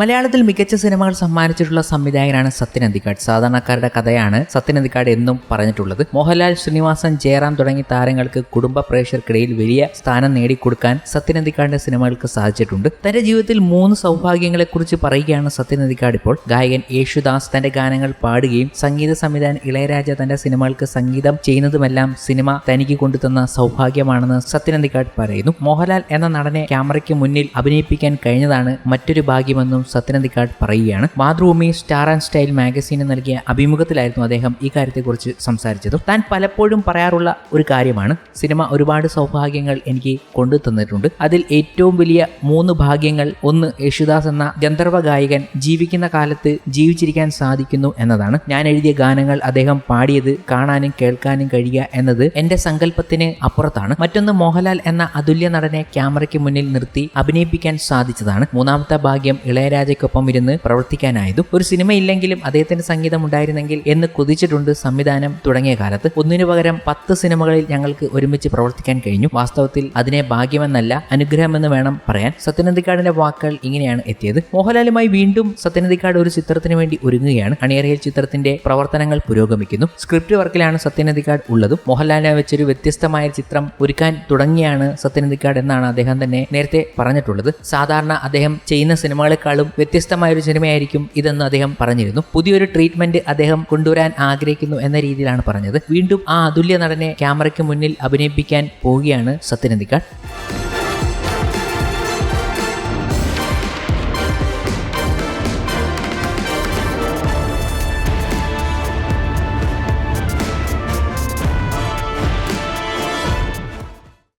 മലയാളത്തിൽ മികച്ച സിനിമകൾ സമ്മാനിച്ചിട്ടുള്ള സംവിധായകനാണ് സത്യൻ അന്തിക്കാട്. സാധാരണക്കാരുടെ കഥയാണ് സത്യൻ അന്തിക്കാട് എന്നും പറഞ്ഞിട്ടുള്ളത്. മോഹൻലാൽ ശ്രീനിവാസൻ ജയറാം തുടങ്ങിയ താരങ്ങൾക്ക് കുടുംബ പ്രേക്ഷകർക്കിടയിൽ വലിയ സ്ഥാനം നേടിക്കൊടുക്കാൻ സത്യൻ അന്തിക്കാടിന്റെ സിനിമകൾക്ക് സാധിച്ചിട്ടുണ്ട്. തന്റെ ജീവിതത്തിൽ മൂന്ന് സൗഭാഗ്യങ്ങളെക്കുറിച്ച് പറയുകയാണ് സത്യൻ അന്തിക്കാട് ഇപ്പോൾ. ഗായകൻ യേശുദാസ് തന്റെ ഗാനങ്ങൾ പാടുകയും സംഗീത സംവിധാനം ഇളയരാജ തന്റെ സിനിമകൾക്ക് സംഗീതം ചെയ്യുന്നതുമെല്ലാം സിനിമ തനിക്ക് കൊണ്ടുതന്ന സൗഭാഗ്യമാണെന്ന് സത്യൻ അന്തിക്കാട് പറയുന്നു. മോഹൻലാൽ എന്ന നടനെ ക്യാമറയ്ക്ക് മുന്നിൽ അഭിനയിപ്പിക്കാൻ കഴിഞ്ഞതാണ് മറ്റൊരു ഭാഗ്യമെന്നും സത്യനന്ദിക്കാട് പറയുകയാണ്. മാതൃഭൂമി സ്റ്റാർ ആൻഡ് സ്റ്റൈൽ മാഗസീന് നൽകിയ അഭിമുഖത്തിലായിരുന്നു അദ്ദേഹം ഈ കാര്യത്തെക്കുറിച്ച് സംസാരിച്ചത്. താൻ പലപ്പോഴും പറയാറുള്ള ഒരു കാര്യമാണ് സിനിമ ഒരുപാട് സൗഭാഗ്യങ്ങൾ എനിക്ക് കൊണ്ടു തന്നിട്ടുണ്ട്. അതിൽ ഏറ്റവും വലിയ മൂന്ന് ഭാഗ്യങ്ങൾ ഒന്ന് യേശുദാസ് എന്ന ഗന്ധർവ ഗായകൻ ജീവിക്കുന്ന കാലത്ത് ജീവിച്ചിരിക്കാൻ സാധിക്കുന്നു എന്നതാണ്. ഞാൻ എഴുതിയ ഗാനങ്ങൾ അദ്ദേഹം പാടിയത് കാണാനും കേൾക്കാനും കഴിയുക എന്നത് എന്റെ സങ്കല്പത്തിന് അപ്പുറത്താണ്. മറ്റൊന്ന് മോഹൻലാൽ എന്ന അതുല്യ നടനെ ക്യാമറയ്ക്ക് മുന്നിൽ നിർത്തി അഭിനയിപ്പിക്കാൻ സാധിച്ചതാണ്. മൂന്നാമത്തെ ഭാഗ്യം ഇളയരാജയ്ക്കൊപ്പം ഇരുന്ന് പ്രവർത്തിക്കാനായതും ഒരു സിനിമ ഇല്ലെങ്കിലും അദ്ദേഹത്തിന്റെ സംഗീതം ഉണ്ടായിരുന്നെങ്കിൽ എന്ന് കുതിച്ചിട്ടുണ്ട് സംവിധാനം തുടങ്ങിയ കാലത്ത്. ഒന്നിനു പകരം പത്ത് സിനിമകളിൽ ഞങ്ങൾക്ക് ഒരുമിച്ച് പ്രവർത്തിക്കാൻ കഴിഞ്ഞു. വാസ്തവത്തിൽ അതിനെ ഭാഗ്യമെന്നല്ല അനുഗ്രഹമെന്ന് വേണം പറയാൻ. സത്യനന്ദിക്കാടിന്റെ വാക്കുകൾ ഇങ്ങനെയാണ് എത്തിയത്. മോഹൻലാലുമായി വീണ്ടും സത്യനന്ദിക്കാട് ഒരു ചിത്രത്തിന് വേണ്ടി ഒരുങ്ങുകയാണ്. അണിയറയിൽ ചിത്രത്തിന്റെ പ്രവർത്തനങ്ങൾ പുരോഗമിക്കുന്നു. സ്ക്രിപ്റ്റ് വർക്കിലാണ് സത്യനന്ദിക്കാട് ഉള്ളതും. മോഹൻലാലിനെ വെച്ചൊരു വ്യത്യസ്തമായ ചിത്രം ഒരുക്കാൻ തുടങ്ങിയാണ് സത്യനന്ദിക്കാട് എന്നാണ് അദ്ദേഹം തന്നെ നേരത്തെ പറഞ്ഞിട്ടുള്ളത്. സാധാരണ അദ്ദേഹം ചെയ്യുന്ന സിനിമകളെക്കാളും വ്യത്യസ്തമായ ഒരു സിനിമയായിരിക്കും ഇതെന്ന് അദ്ദേഹം പറഞ്ഞിരുന്നു. പുതിയൊരു ട്രീറ്റ്മെന്റ് അദ്ദേഹം കൊണ്ടുവരാൻ ആഗ്രഹിക്കുന്നു എന്ന രീതിയിലാണ് പറഞ്ഞത്. വീണ്ടും ആ അതുല്യ നടനെ ക്യാമറയ്ക്ക് മുന്നിൽ അഭിനയിപ്പിക്കാൻ പോവുകയാണ് സത്യനന്ദിക്കാട്.